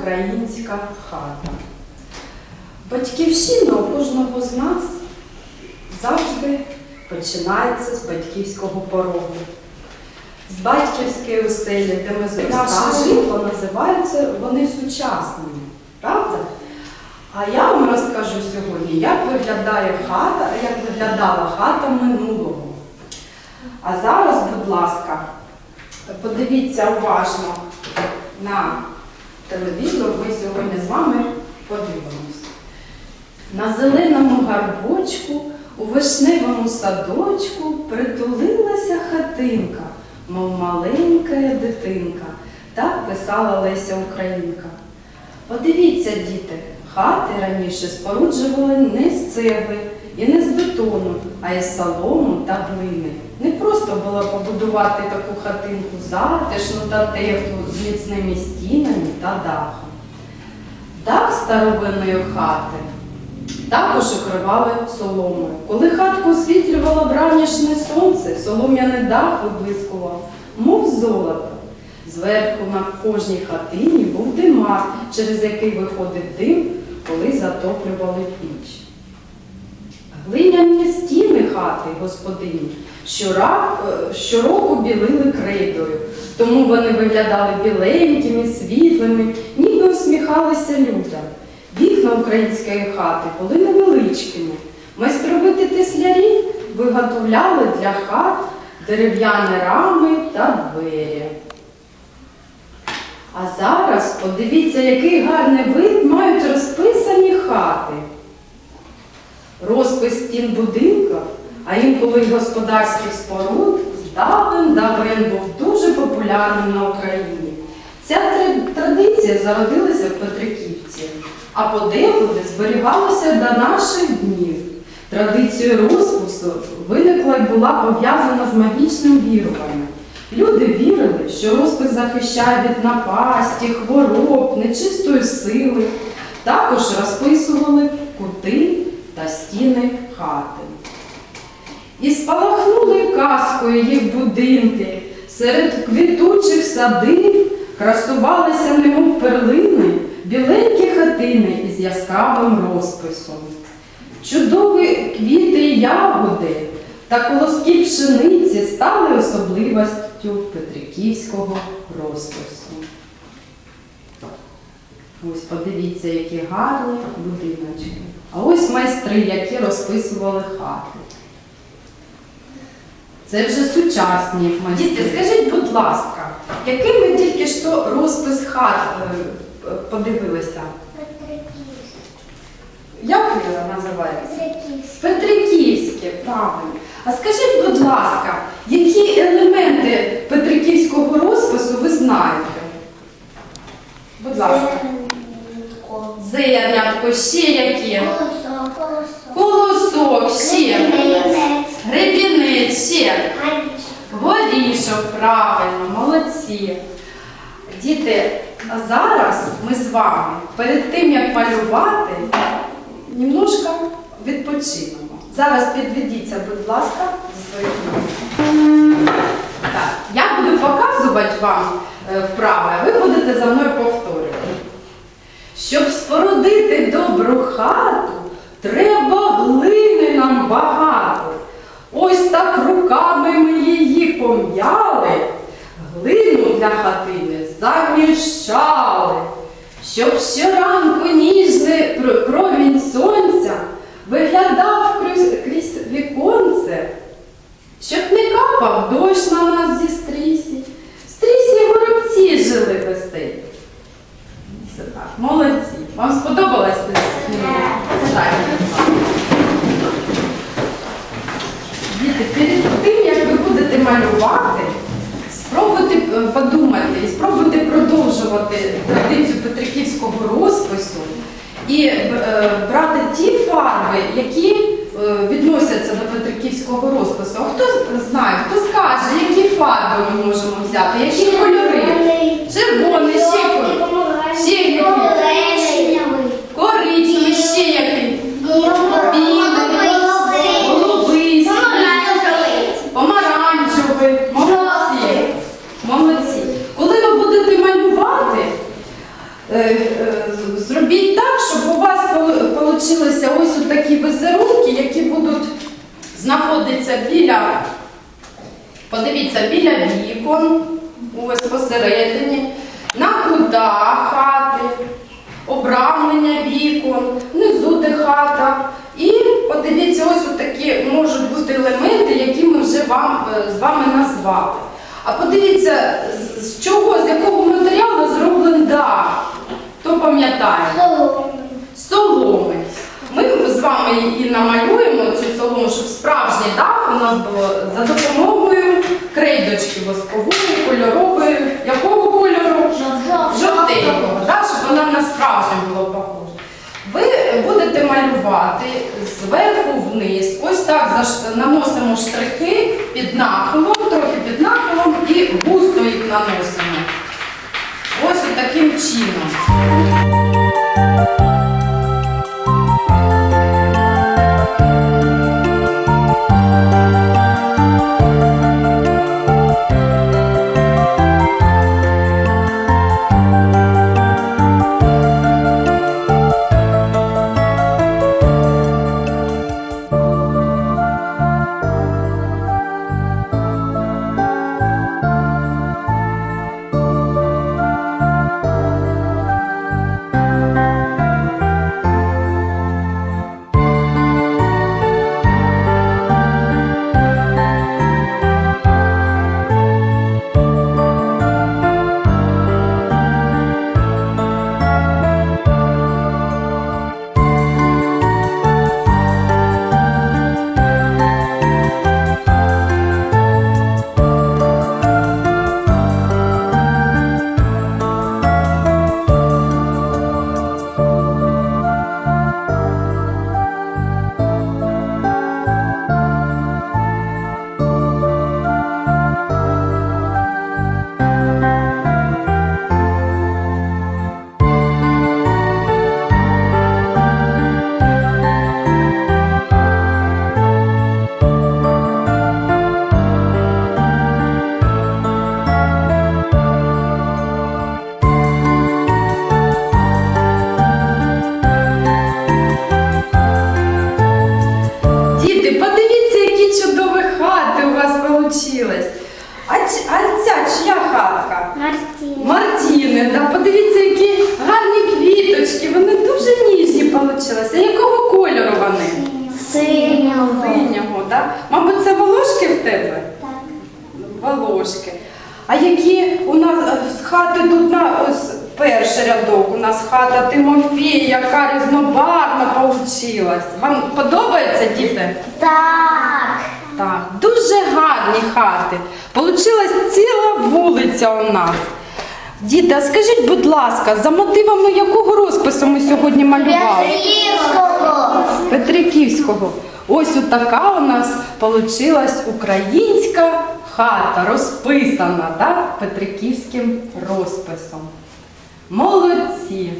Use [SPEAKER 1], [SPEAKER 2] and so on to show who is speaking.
[SPEAKER 1] українська хата. Батьківщина у кожного з нас завжди починається з батьківського порогу. З батьківської оселі, де ми житло називаються вони сучасними, правда? А я вам розкажу сьогодні, як виглядає хата, як виглядала хата минулого. А зараз, будь ласка, подивіться уважно на телевізор, ми сьогодні з вами подивимося. На зеленому гарбочку, у вишневому садочку притулилася хатинка, мов маленька дитинка. Так писала Леся Українка. Подивіться, діти, хати раніше споруджували не з цегли і не з бетону, а із солому та глини. Не просто було побудувати таку хатинку затишну та теплу з міцними стінами та дахом. Дах старовинної хати також укривали соломою. Коли хатку освітлювало вранішнє сонце, солом'яний дах виблискував, мов золото. Зверху на кожній хатині був димар, через який виходив дим, коли затоплювали піч. Глиняні стіни хати господині е, щороку білили крейдою, тому вони виглядали біленькими, світлими, ніби усміхалися людям. Вікна української хати були невеличкими. Майстровиті теслярі виготовляли для хат дерев'яні рами та двері. А зараз подивіться, який гарний вид мають розписані хати. Розпис стін будинка, а інколи й господарських споруд здавен давен був дуже популярним на Україні. Ця традиція зародилася в Петриківці, а подекуди зберігалася до наших днів. Традиція розпису виникла і була пов'язана з магічним віруванням. Люди вірили, що розпис захищає від напасті, хвороб, нечистої сили. Також розписували кути та стіни хати. І спалахнули казкою їх будинки, серед квітучих садів красувалися, немов перлини, біленькі хатини із яскравим розписом. Чудові квіти і ягоди та колоски пшениці стали особливістю Петриківського розпису. Ось подивіться, які гарні будиночки. А ось майстри, які розписували хати. Це вже сучасні майстри. Діти, скажіть, будь ласка, який ми тільки що розпис хат е, подивилися? Як він називається? Петриківське, правильно. А скажіть, будь ласка, які елементи Петриківського розпису ви знаєте? Будь ласка. Зернятко, ще які? Колосок, ще. Гребінець, ще. Горішок, правильно, молодці. Діти, зараз ми з вами перед тим, як малювати, немножко відпочинемо. Зараз підведіться, будь ласка, зі своїх. Так, я буду показувати вам е, вправи, а ви будете за мною повторювати. Щоб спорудити добру хату, треба глини нам багато. Ось так руками ми її пом'яли, глину для хатини заміщали, щоб щоранку ніжний пр- промінь сонця виглядав крізь, віконце, щоб не капав дощ на нас зі стрісі, в стрісі горобці жили веселі. Все так, молодці. Вам сподобалось? Так. Діти, перед тим, як ви будете малювати, спробуйте е, подумати і спробуйте продовжувати традицію Петриківського розпису і е, брати ті фарби, які е, відносяться до Петриківського розпису. А хто знає, хто скаже, які фарби ми можемо взяти, які кольори? Червоний, ще кольор. Ще які? Коричневий, ще який? Голубий, помаранчевий. Молодці. Молодці. Коли ви будете малювати, е, е, зробіть так, щоб у вас вийшли ось такі візерунки, які будуть знаходитися біля, подивіться, біля вікон, ось посередині, на кутах хати, обрамлення вікон, внизу де хата. І подивіться, ось такі можуть бути елементи, які ми вже вам, е, з вами назвали. А подивіться, з- чого, з якого матеріалу зроблений дах. Хто пам'ятає? З соломи. Ми з вами і намалюємо цю солому, щоб справжній дах у нас було за допомогою крейдочки воскової, кольорової. Якого кольору? Жовтенького, да? щоб вона на було похоже. Ви будете малювати зверху вниз. Ось так наносимо штрихи під нахилом, трохи під нахилом і густо їх наносимо. Ось таким чином. Вас. А, а ця чия хатка? Мартіни, да, подивіться, які гарні квіточки, вони дуже ніжні вийшли. А якого кольору вони?
[SPEAKER 2] Синього.
[SPEAKER 1] Синього, да? Мабуть, це волошки в тебе? Так. Волошки. А які у нас е, з хати тут на ось перший рядок у нас хата Тимофія, яка різнобарвна получилась. Вам подобається, діти?
[SPEAKER 2] Так.
[SPEAKER 1] Гарні хати. Получилась ціла вулиця у нас. Діти, а скажіть, будь ласка, за мотивами якого розпису ми сьогодні малювали?
[SPEAKER 2] Петриківського.
[SPEAKER 1] Петриківського. Ось така у нас получилась українська хата, розписана да, Петриківським розписом. Молодці!